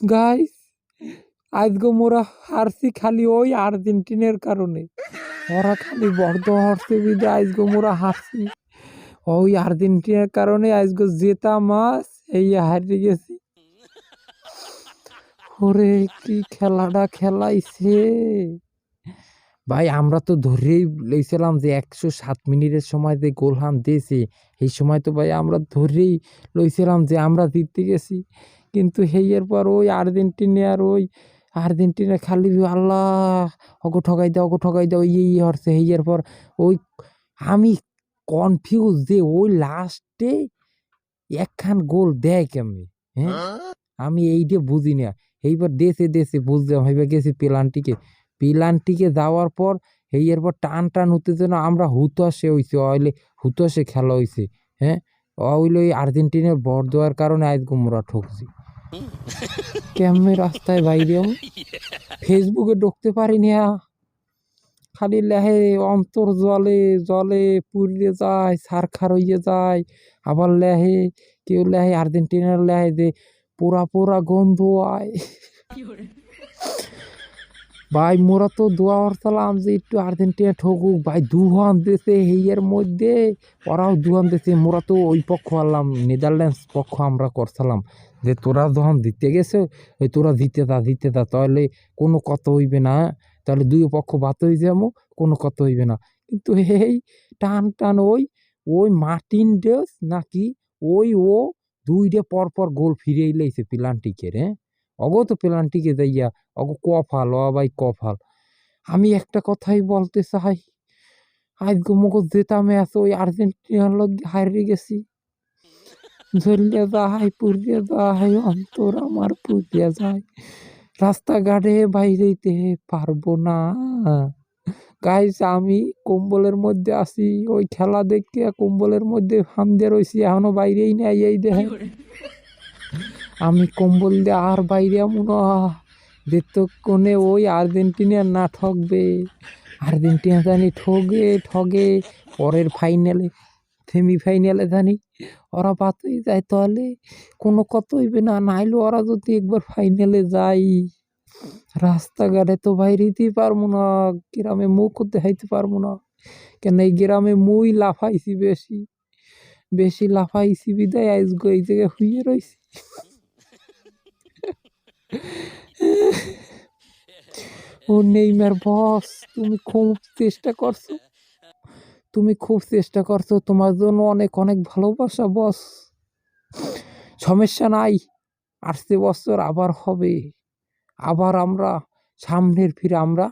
Guys আজকে মোরা হারছি খালি ওই আর্জেন্টিনার কারণে। ওরা খালি বর্ধ হারছে বিদে আজকে মোরা হারছি। ওই আর্জেন্টিনার কারণে আজকে জেতা মাস এই হারিয়ে গেছি। ওরে কি খেলাটা খেলাইছে। ভাই আমরা তো ধরেই লইছিলাম যে একশো সাত মিনিটের সময় যে গোল হান দিয়েছে এই সময় তো ভাই আমরা ধরেই লইছিলাম যে আমরা জিততে গেছি। কিন্তু হেইয়ের পর ওই আর্জেন্টিনার ওই আর্জেন্টিনা খালি আল্লাহ অগো ঠগাই দাও অগো ঠগাই দাও ইয়ে ইয়ে হরছে হেইয়ের পর ওই আমি কনফিউজ যে ওই লাস্টে একখান গোল দেয় কেমনি হ্যাঁ? আমি এইটা বুঝি না। এইবার দেশে দেশে বুঝলাম এইবার গেছি পেলান্টিকে পেলান্টিকে যাওয়ার পর এই এরপর টান টান উত্তেজনা, আমরা হুতাশে হইছে, অইলে হুতাশে খেলা হইছে হ্যাঁ? ওইলে ওই আর্জেন্টিনার বর দেওয়ার কারণে আজ গুমরা ঠকছি। কেমনে রাস্তায় বাইরে ফেসবুকে ঢুকতে পারি না খালি লেহে অন্তর জলে জলে পুড়িয়ে যায়, সারখার হইয়ে যায়, আবার লেহে কেউ লেহে আর্জেন্টিনার লেহে যে পোড়া পোড়া গন্ধ আয়। ভাই, মোরা তো দোয়া করতাম যে একটু আর্জেন্টিনা ঠকুক। ভাই দুহান দেশে হেইয়ের মধ্যে। ওরাও দুহান দেশে মোরা তো ওই পক্ষ আনলাম, নেদারল্যান্ডস পক্ষ আমরা করছিলাম। যে তোরা যখন দিতে গেছে, ওই তোরা দিতে দা দিতে দা তাহলে কোনো কত হইবে না। তাহলে দুই পক্ষ বাত হয়ে যাব, কোনো কত হইবে না। কিন্তু এই টান টান ওই ওই মার্টিন ডেস নাকি ওই ও দুইটা পর পর গোল ফিরে লাইছে পেলান্টিকে রে অগো তো পেলান্টিকে যাইয়া অগো কফাল ভাই কফাল। আমি একটা কথাই বলতে চাই, আজ গোমক যেটা ম্যাচ ওই আর্জেন্টিনার লোক হারিয়ে গেছি। ঝরিয়ে যায় পুড়িয়ে যায় অন্তর আমার পুড়িয়ে যায়। রাস্তাঘাটে বাইরেতে পারব না। গাইস আমি কম্বলের মধ্যে আছি, ওই খেলা দেখতে কম্বলের মধ্যে হামদে রয়েছি এখনও বাইরেই নাই এই দেখে আমি কম্বল দিয়ে আর বাইরে মনে যেতক্ষণে ওই আর্জেন্টিনা না ঠকবে। আর্জেন্টিনা জানি ঠগে ঠগে। পরের ফাইনালে সেমিফাইনালে জানি ওরা বাতই যায় তাহলে। কোনো কত হইবে না, নাইলে ওরা যদি একবার ফাইনালে যাই রাস্তাঘাটে তো বাইরেতেই পারব না, গ্রামে মুখ দেখাইতে পারব না। কেন এই গ্রামে মুই লাফাইছি বেশি। বেশি লাফাইছি বিদায়, আজকে এই জায়গায় হুইয়ে রয়েছি ও নেইমার বস, তুমি খুব চেষ্টা করছ। তুমি খুব চেষ্টা করছ, তোমার জন্য অনেক অনেক ভালোবাসা, বস। সমস্যা নাই, আসতে বছর আবার হবে। আবার আমরা সামনের ফিরে আমরা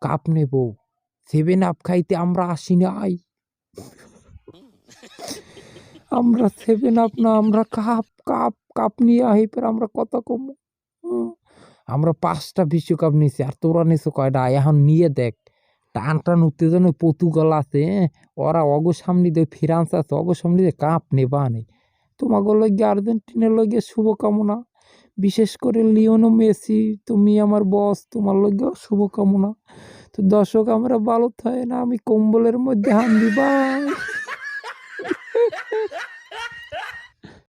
কাপ নেব। সেভেন আপ খাইতে আমরা আসি নাই। আমরা সেভেন আপ না, আমরা কাপ কাপ কাপ নিয়ে আহি আমরা কত কম। আমরা পাঁচটা বিশ্বকাপ নিয়েছি আর তোরা নিয়েছো কয়টা? এখন নিয়ে দেখ। টান টান উত্তেজনে পর্তুগাল আছে? ওরা অগো সামনে দিয়ে ফ্রান্স আছে, অগো সামনে দিয়ে কাপ নেবা নেই তোমাকে লগে আর্জেন্টিনার লগে শুভকামনা। বিশেষ করে লিওনো মেসি, তুমি আমার বস, তোমার লগে শুভকামনা। তো দর্শক, আমরা ভালো থাকে না আমি কম্বলের মধ্যে হান দিবা